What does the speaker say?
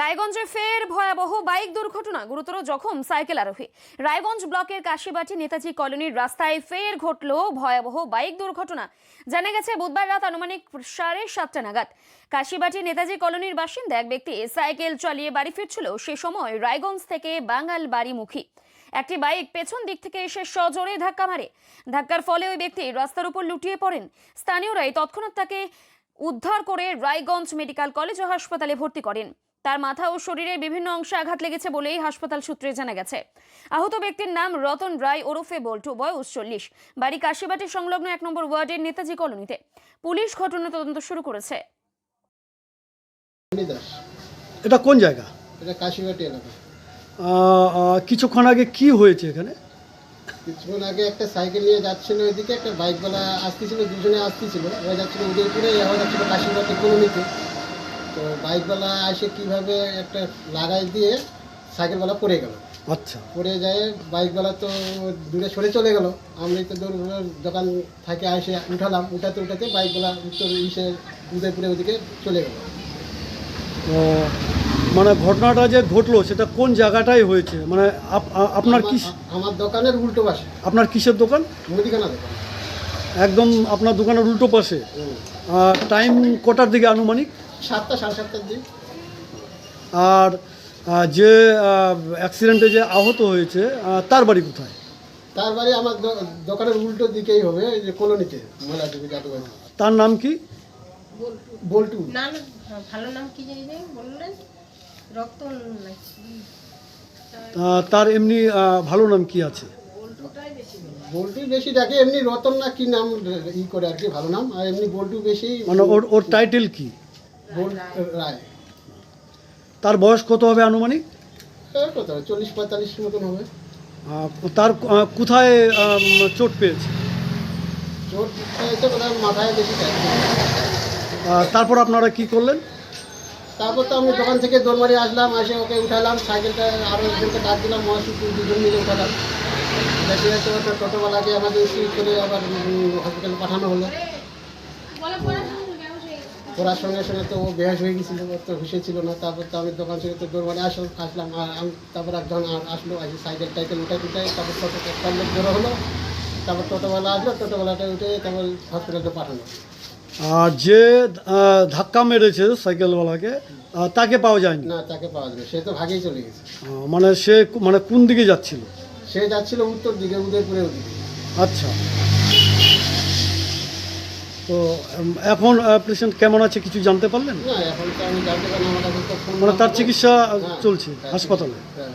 রায়গঞ্জে ফের ভয়াবহ বাইক দুর্ঘটনা, গুরুতর জখম, সাইকেল আরোহী। রায়গঞ্জ ব্লকের কাশিবাটি নেতাজি কলোনির রাস্তায় ফের ঘটল ভয়াবহ বাইক দুর্ঘটনা। জানা গেছে, বুধবার রাত আনুমানিক সাড়ে সাতটা নাগাদ। কাশিবাটি নেতাজি কলোনির বাসিন্দা এক ব্যক্তি সাইকেল চালিয়ে বাড়ি ফিরছিল। সে সময় রায়গঞ্জ থেকে বাঙাল বাড়িমুখী একটি বাইক পেছন দিক থেকে এসে সজোরে ধাক্কা মারে। ধাক্কার ফলে ওই ব্যক্তি রাস্তার উপর লুটিয়ে পড়েন। স্থানীয়রাই তৎক্ষণাৎ তাকে উদ্ধার করে রায়গঞ্জ মেডিকেল কলেজ ও হাসপাতালে ভর্তি করেন। তার মাথা ও শরীরের বিভিন্ন অংশে আঘাত লেগেছে বলেই হাসপাতাল সূত্রে জানা গেছে। আহত ব্যক্তির নাম রতন রায় ওরফে বল্টু বয়স চল্লিশ। বাড়ি কাশিবাটি সংলগ্ন এক নম্বর ওয়ার্ডের নেতাজি কলোনিতে। পুলিশ ঘটনা তদন্ত শুরু করেছে। এটা কোন জায়গা? এটা কাশিবাটি এলাকা। কিছুক্ষণ আগে কি হয়েছে এখানে? কিছুক্ষণ আগে একটা সাইকেল নিয়ে যাচ্ছিল ওইদিকে একটা বাইকওয়ালা আসতেছিল দুজনে আসতেছিল ওরা যাচ্ছিল উদয়পুরে এরা যাচ্ছিল কাশিবাটি কলোনিতে। তো বাইকওয়ালা এসে কীভাবে একটা লাগাই দিয়ে সাইকেলওয়ালা পড়ে গেল। আচ্ছা। পড়ে যায় বাইকওয়ালা তো দূরে সরে চলে গেল। আমি তো দৌড় দোকান থেকে এসে উঠালাম উঠাতে উঠাতে বাইকওয়ালা উত্তর ইসে উদয়পুরে ওদিকে চলে গেল। তো মানে ঘটনাটা যে ঘটলো সেটা কোন জায়গাটায় হয়েছে? মানে আপ- আপনার কি আমার- দোকানের উল্টো পাশে। আপনার কিসের দোকান? মুদিখানা দোকান। একদম আপনার দোকানের উল্টো পাশে। টাইম কটার দিকে আনুমানিক? সাতটা সাড়ে সাতটার দিকে। আর যে অ্যাক্সিডেন্টে যে আহত হয়েছে তার বাড়ি কোথায়? তার বাড়ি আমার দোকানের উল্টো দিকেই হবে এই যে কলোনিতে তার নাম কি? বল্টু। না না ভালো নাম কি জানি বললেন? রক্ত নাকি? তার এমনি ভালো নাম কি আছে? বল্টু বেশি ডাকে এমনি রতন না কি নাম ই করে আর কি ভালো নাম। আর এমনি বল্টু বেশি মানে ওর ওর টাইটেল কি? বল রায়। তার বয়স কত হবে আনুমানিক? কত হবে? চল্লিশ পঁয়তাল্লিশ মতন হবে। তার কোথায় চোট পেয়েছে? চোট এসে বোধহয় মাথায় বেশি তারপর আপনারা কি করলেন? তারপর তো আমি দোকান থেকে দৌড়মারি আসলাম, এসে ওকে উঠালাম, সাইকেলটা আরও একজনকে ডাক দিলাম মহাসুখ দুজন মিলে উঠালাম। দেখে যাচ্ছে ওটা আমাদের স্কুল করে আবার হসপিটালে পাঠানো হলো। পড়ার সঙ্গে সঙ্গে তো ও বেহাস হয়ে গেছিল ওর তো হুশে ছিল না। তারপর তো আমি দোকান থেকে তো দৌড় মানে আসলাম আসলাম তারপর একজন আসলো আসি সাইকেল টাইকেল উঠাই উঠাই তারপর টোটো একটা লোক জড়ো হলো। তারপর টোটোওয়ালা আসলো, টোটোওয়ালাটা উঠে তারপর হসপিটালে পাঠানো যে ধাক্কা মেরেছে সাইকেলওয়ালাকে তাকে পাওয়া যায়নি। না তাকে পাওয়া যাবে সে তো ভাগেই চলে গেছে। মানে সে মানে কোন দিকে যাচ্ছিল? সে যাচ্ছিল উত্তর দিকে উদয়পুরে ওদিকে। আচ্ছা। তো এখন পেশেন্ট কেমন আছে কিছু জানতে পারলেন? না এখন তো আমি জানতে পারি না আমার কাছে মানে তার চিকিৎসা হ্যাঁ, চলছে হাসপাতালে। হ্যাঁ।